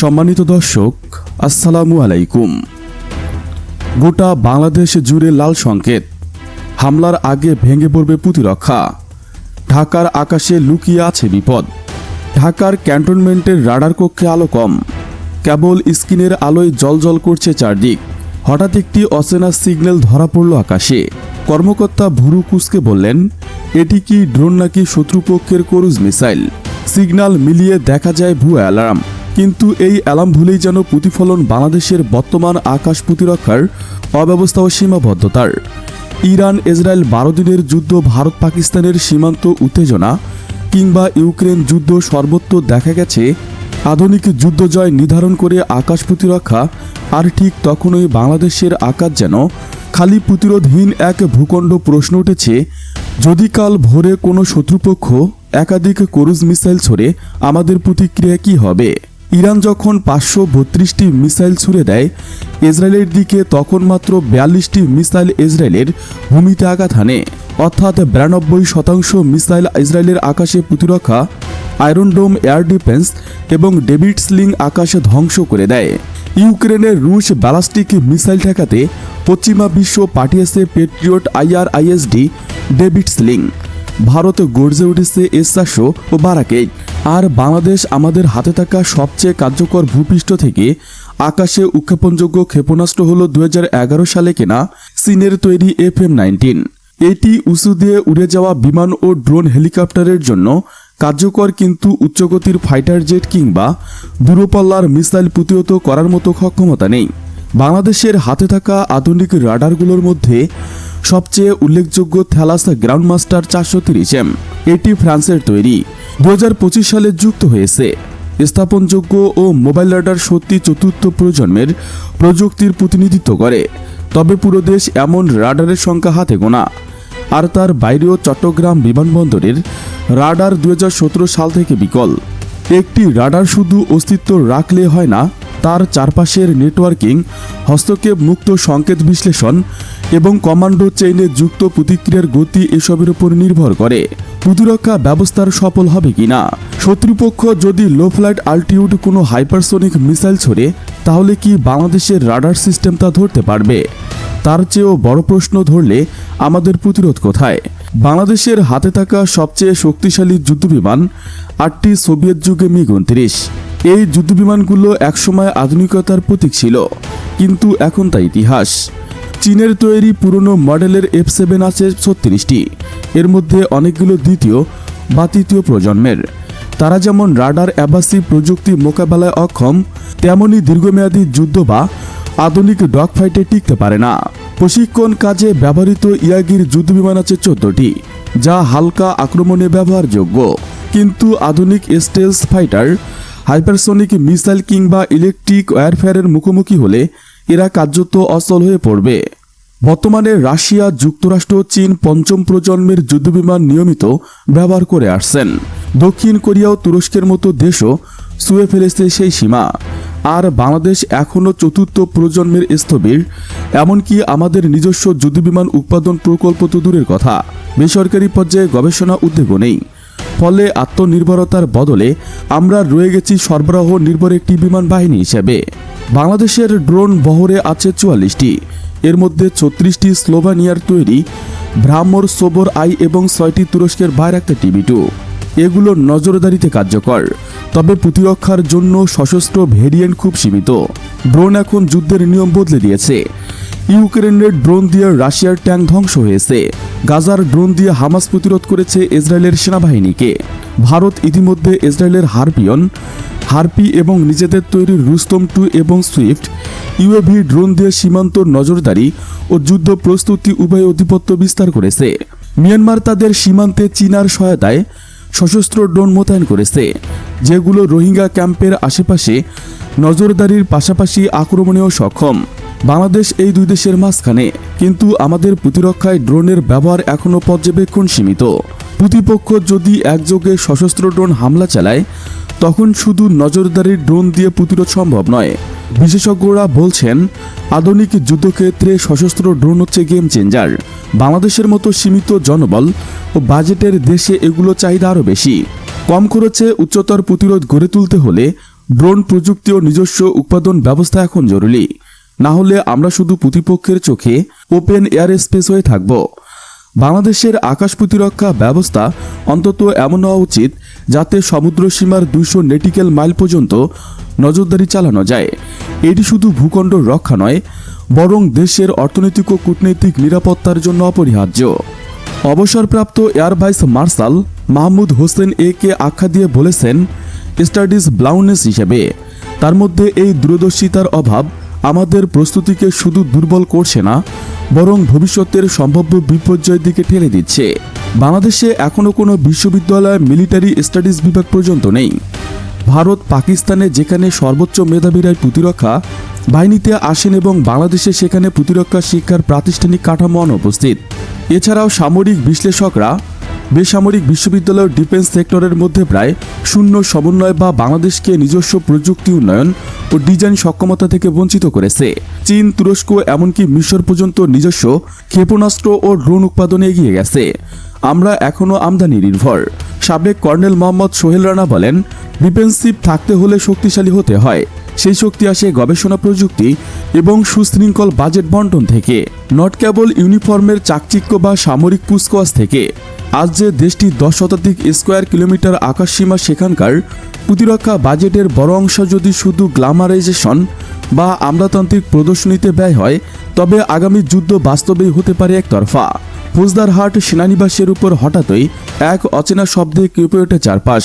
সম্মানিত দর্শক, আসসালামু আলাইকুম। গোটা বাংলাদেশ জুড়ে লাল সংকেত। হামলার আগে ভেঙে পড়বে প্রতিরক্ষা। ঢাকার আকাশে লুকিয়ে আছে বিপদ। ঢাকার ক্যান্টনমেন্টের রাডার কক্ষে আলো কম। কেবল স্ক্রিনের আলোয় জলজল করছে চারদিক। হঠাৎ একটি অচেনা সিগন্যাল ধরা পড়ল আকাশে। কর্মকর্তা ভুরু কুসকে বললেন, এটি কি ড্রোন নাকি শত্রুপক্ষের ক্রুজ মিসাইল? সিগন্যাল মিলিয়ে দেখা যায় ভু অ্যালার্ম। কিন্তু এই অ্যালার্ম ভুলেই যেন প্রতিফলন বাংলাদেশের বর্তমান আকাশ প্রতিরক্ষার অব্যবস্থা ও সীমাবদ্ধতার। ইরান, ইসরায়েল বারো দিনের যুদ্ধ, ভারত, পাকিস্তানের সীমান্ত উত্তেজনা কিংবা ইউক্রেন যুদ্ধ সর্বত্র দেখা গেছে। আধুনিক যুদ্ধ জয় নির্ধারণ করে আকাশ প্রতিরক্ষা আর ঠিক তখনই বাংলাদেশের আকাশ যেন খালি প্রতিরোধহীন এক ভূখণ্ড প্রশ্ন উঠেছে। যদি কাল ভোরে কোনো শত্রুপক্ষ একাধিক ক্রুজ মিসাইল ছড়ে আমাদের প্রতিক্রিয়া কি হবে? ইরান যখন পাঁচশো বত্রিশটি মিসাইল ছুড়ে দেয়, ইসরায়েলের দিকে তখন মাত্র বিয়াল্লিশটি মিসাইল ইসরায়েলের ভূমিতে আঘাত হানে। অর্থাৎ বিরানব্বই শতাংশ মিসাইল ইসরায়েলের আকাশে প্রতিরক্ষা, আয়রন ডোম, এয়ার ডিফেন্স এবং ডেভিড স্লিং আকাশে ধ্বংস করে দেয়। ইউক্রেনের রুশ ব্যালাস্টিক মিসাইল ঠেকাতে পশ্চিমা বিশ্ব পাঠিয়েছে Patriot IRISD David sling. Bharat গর্জে উঠেছে এস ও বারাকে। আর বাংলাদেশ আমাদের হাতে থাকা সবচেয়ে কার্যকর ভূপৃষ্ঠ থেকে আকাশে উৎক্ষেপণযোগ্য ক্ষেপণাস্ত্র হল দু হাজার এগারো সালে কেনা চীনের তৈরি এফ এম নাইনটিন। এটি উঁচু দিয়ে উড়ে যাওয়া বিমান ও ড্রোন হেলিকপ্টারের জন্য কার্যকর কিন্তু উচ্চগতির ফাইটার জেট কিংবা দূরপাল্লার মিসাইল প্রতিহত করার মতো সক্ষমতা নেই। বাংলাদেশের হাতে থাকা আধুনিক রাডারগুলোর মধ্যে সবচেয়ে উল্লেখযোগ্য থ্যালাস গ্রাউন্ডমাস্টার চারশো তিরিশ এম। এটি ফ্রান্সের তৈরি। দু হাজার পঁচিশ সালে যুক্ত হয়েছে। স্থাপনযোগ্য ও মোবাইল রাডার সত্যি চতুর্থ প্রজন্মের প্রযুক্তির প্রতিনিধিত্ব করে। তবে পুরো দেশ এমন রাডারের সংখ্যা হাতে গোনা। আর তার বাইরেও চট্টগ্রাম বিমানবন্দরের রাডার দু হাজার সতেরো সাল থেকে বিকল। একটি রাডার শুধু অস্তিত্ব রাখলে হয় না তার চারপাশের নেটওয়ার্কিং, হস্তক্ষেপ মুক্ত সংকেত বিশ্লেষণ এবং কমান্ডো চেইনে যুক্ত প্রতিক্রিয়ার গতি এসবের উপর নির্ভর করে। প্রতিরক্ষা ব্যবস্থার সফল হবে কিনা? শত্রুপক্ষ যদি লো ফ্লাইট আল্টিউড কোনো হাইপারসোনিক মিসাইল ছড়ে, তাহলে কি বাংলাদেশের রাডার সিস্টেম তা ধরতে পারবে? তার চেয়েও বড় প্রশ্ন ধরলে আমাদের প্রতিরোধ কোথায়? বাংলাদেশের হাতে থাকা সবচেয়ে শক্তিশালী যুদ্ধবিমান আটটি সোভিয়েত যুগে মিগ উনত্রিশ এই যুদ্ধবিমানগুলো একসময় আধুনিকতার প্রতীক ছিল, কিন্তু এখন তা ইতিহাস। চীনের তৈরি পুরনো মডেলের এফ সেভেন আছে ছত্রিশটি। এর মধ্যে অনেকগুলো দ্বিতীয় বা তৃতীয় প্রজন্মের। তারা যেমন রাডার অ্যাবাসি প্রযুক্তি মোকাবেলায় অক্ষম, তেমনই দীর্ঘমেয়াদী যুদ্ধ বা আধুনিক ডগ ফাইটে টিকতে পারে না। প্রশিক্ষণ কাজে ব্যবহৃত ইয়াগির যুদ্ধবিমান আছে চোদ্দটি, যা হালকা আক্রমণে ব্যবহারযোগ্য। কিন্তু আধুনিক স্টেলস ফাইটার, হাইপারসোনিক মিসাইল কিংবা ইলেকট্রিক ওয়ারফেয়ারের মুখোমুখি হলে এরা কার্যত অচল হয়ে পড়বে। বর্তমানে রাশিয়া, যুক্তরাষ্ট্র, চীন পঞ্চম প্রজন্মের যুদ্ধবিমান নিয়মিত ব্যবহার করে আসছেন। দক্ষিণ কোরিয়া ও তুরস্কের মতো দেশও ছুঁয়ে ফেলেছে সেই সীমা। আর বাংলাদেশ এখনও চতুর্থ প্রজন্মের স্থবির, এমনকি আমাদের নিজস্ব যুদ্ধবিমান উৎপাদন প্রকল্প তো দূরের কথা। বেসরকারি পর্যায়ে গবেষণা উদ্যোগও নেই ফলে আত্মনির্ভরতার বদলে আমরা রয়ে গেছি সরবরাহ নির্ভর একটি বিমান বাহিনী হিসেবে। বাংলাদেশের ড্রোন বহরে আছে চুয়াল্লিশটি। এর মধ্যে ছত্রিশটি স্লোভানিয়ার তৈরি ভ্রামর সোবর আই এবং ছয়টি তুরস্কের বাইরাক্তা টিভি টু। এগুলো নজরদারিতে কার্যকর। তবে প্রতিরক্ষার জন্য সশস্ত্র ভেরিয়েন্ট খুব সীমিত। ড্রোন এখন যুদ্ধের নিয়ম বদলে দিয়েছে। ইউক্রেনের ড্রোন দিয়ে রাশিয়ার ট্যাঙ্ক ধ্বংস হয়েছে। গাজার ড্রোন দিয়ে হামাস প্রতিরোধ করেছে ইসরায়েলের সেনাবাহিনীকে। ভারত ইতিমধ্যে ইসরায়েলের হারপিয়ন, হারপি এবং নিজেদের তৈরি রুস্তম টু এবং সুইফট, ইউএভি ড্রোন দিয়ে সীমান্ত নজরদারি ও যুদ্ধ প্রস্তুতি উভয় আধিপত্য বিস্তার করেছে। মিয়ানমার তাদের সীমান্তে চীনার সহায়তায় সশস্ত্র ড্রোন মোতায়েন করেছে, যেগুলো রোহিঙ্গা ক্যাম্পের আশেপাশে নজরদারির পাশাপাশি আক্রমণেও সক্ষম। বাংলাদেশ এই দুই দেশের মাঝখানে, কিন্তু আমাদের প্রতিরক্ষায় ড্রোনের ব্যবহার এখনও পর্যবেক্ষণ সীমিত। প্রতিপক্ষ যদি একযোগে সশস্ত্র ড্রোন হামলা চালায়, তখন শুধু নজরদারির ড্রোন দিয়ে প্রতিরোধ সম্ভব নয়। বিশেষজ্ঞরা বলছেন, আধুনিক যুদ্ধক্ষেত্রে সশস্ত্র ড্রোন হচ্ছে গেম চেঞ্জার। বাংলাদেশের মতো সীমিত জনবল ও বাজেটের দেশে এগুলো চাহিদা আরও বেশি। কম খরচে উচ্চতর প্রতিরোধ গড়ে তুলতে হলে ড্রোন প্রযুক্তি ও নিজস্ব উৎপাদন ব্যবস্থা এখন জরুরি। না হলে আমরা শুধু প্রতিপক্ষের চোখে ওপেন এয়ার স্পেস হয়ে থাকব। বাংলাদেশের আকাশ প্রতিরক্ষা ব্যবস্থা অন্তত এমন হওয়া উচিত যাতে সমুদ্র সীমার দুইশো নেটিক্যাল মাইল পর্যন্ত নজরদারি চালানো যায়। এটি শুধু ভূখণ্ড রক্ষা নয় বরং দেশের অর্থনৈতিক ও কূটনৈতিক নিরাপত্তার জন্য অপরিহার্য। অবসরপ্রাপ্ত air vice marshal Mahmud Hossain এ কে আখ্যা দিয়ে বলেছেন, স্টাডিজ ব্লাউনেস হিসেবে। তার মধ্যে এই দূরদর্শিতার অভাব আমাদের প্রস্তুতিকে শুধু দুর্বল করছে না, বরং ভবিষ্যতের সম্ভাব্য বিপর্যয়ের দিকে ঠেলে দিচ্ছে। বাংলাদেশে এখনও কোনো বিশ্ববিদ্যালয় মিলিটারি স্টাডিজ বিভাগ পর্যন্ত নেই। ভারত, পাকিস্তানে যেখানে সর্বোচ্চ মেধাবীরাই প্রতিরক্ষা, বাহিনীতে আসেন এবং বাংলাদেশে সেখানে প্রতিরক্ষা শিক্ষার প্রাতিষ্ঠানিক কাঠামো অনুপস্থিত এছাড়াও সামরিক বিশ্লেষকরা বেসামরিক বিশ্ববিদ্যালয় ডিফেন্স সেক্টরের মধ্যে প্রায় শূন্য সমন্বয় বা বাংলাদেশকে নিজস্ব প্রযুক্তি উন্নয়ন ও ডিজাইন সক্ষমতা থেকে বঞ্চিত করেছে। চীন, তুরস্ক এমনকি মিশর পর্যন্ত নিজস্ব ক্ষেপণাস্ত্র ও ড্রোন উৎপাদনে এগিয়ে গেছে। আমরা এখনও আমদানি নির্ভর। সাবেক কর্নেল মোহাম্মদ সোহেল রানা বলেন, ডিফেন্সিভ থাকতে হলে শক্তিশালী হতে হয়। সেই শক্তি আসে গবেষণা প্রযুক্তি এবং সুশৃঙ্খল বাজেট বন্টন থেকে, নট কেবল ইউনিফর্মের চাকচিক্য বা সামরিক পুষ্কওয়াজ থেকে। আজ যে দেশটি দশ শতাধিক স্কোয়ার কিলোমিটার আকাশসীমা সেখানকার প্রতিরক্ষা বাজেটের বড় অংশ যদি শুধু গ্ল্যামারাইজেশন বা আমলাতান্ত্রিক প্রদর্শনীতে ব্যয় হয়, তবে আগামী যুদ্ধ বাস্তবেই হতে পারে একতরফা। ফৌজদারহাট সেনানিবাসের উপর হঠাৎই এক অচেনা শব্দে কেঁপে ওঠে চারপাশ।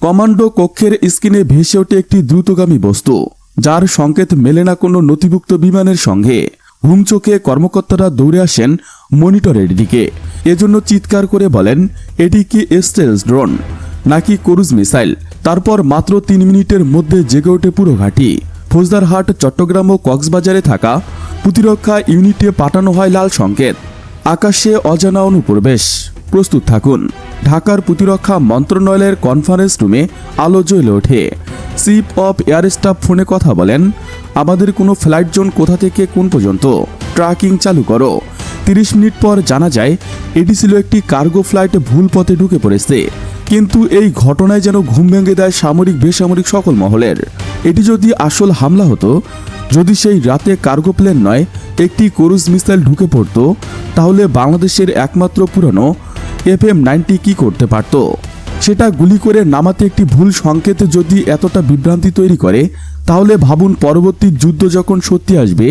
কমান্ডো কক্ষের স্ক্রিনে ভেসে ওঠে একটি দ্রুতগামী বস্তু, যার সংকেত মেলে না কোনো নথিভুক্ত বিমানের সঙ্গে। ঘুম চোখে কর্মকর্তারা দৌড়ে আসেন মনিটরের দিকে। এজন্য চিৎকার করে বলেন, এটি কি স্টেলস ড্রোন? নাকি ক্রুজ মিসাইল? তারপর মাত্র তিন মিনিটের মধ্যে জেগে ওঠে পুরো ঘাঁটি। ফৌজদারহাট চট্টগ্রাম ও কক্সবাজারে থাকা প্রতিরক্ষা ইউনিটে পাঠানো হয় লাল সংকেত। আকাশে অজানা অনুপ্রবেশ। প্রস্তুত থাকুন। ঢাকার প্রতিরক্ষা মন্ত্রণালয়ের কনফারেন্স রুমে আলো জ্বলে ওঠে। চিফ অফ এয়ার স্টাফ ফোনে কথা বলেন, আমাদের কোনো ফ্লাইট জোন কোথা থেকে কোন পর্যন্ত? ট্র্যাকিং চালু করো। তিরিশ মিনিট পর জানা যায়, এটি ছিল একটি কার্গো ফ্লাইট ভুল পথে ঢুকে পড়েছে। কিন্তু এই ঘটনায় যেন ঘুম ভেঙে দেয় সামরিক বেসামরিক সকল মহলের। এটি যদি আসল হামলা হতো যদি সেই রাতে কার্গো প্লেন নয়, একটি ক্রুজ মিসাইল ঢুকে পড়তো, তাহলে বাংলাদেশের একমাত্র পুরনো এফ এম নাইনটি কী করতে পারত? সেটা গুলি করে নামাতে একটি ভুল সংকেত যদি এতটা বিভ্রান্তি তৈরি করে, তাহলে ভাবুন পরবর্তী যুদ্ধ যখন সত্যি আসবে,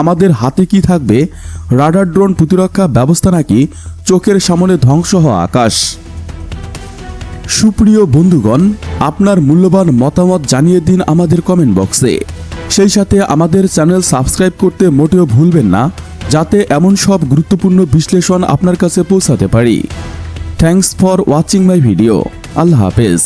আমাদের হাতে কি থাকবে? রাডার ড্রোন প্রতিরক্ষা ব্যবস্থা নাকি চোখের সামনে ধ্বংস হওয়া আকাশ? সুপ্রিয় বন্ধুগণ, আপনার মূল্যবান মতামত জানিয়ে দিন আমাদের কমেন্ট বক্সে সেই সাথে আমাদের চ্যানেল সাবস্ক্রাইব করতে মোটেও ভুলবেন না, যাতে এমন সব গুরুত্বপূর্ণ বিশ্লেষণ আপনার কাছে পৌঁছাতে পারি। Thanks for watching my video. আল্লাহ হাফেজ।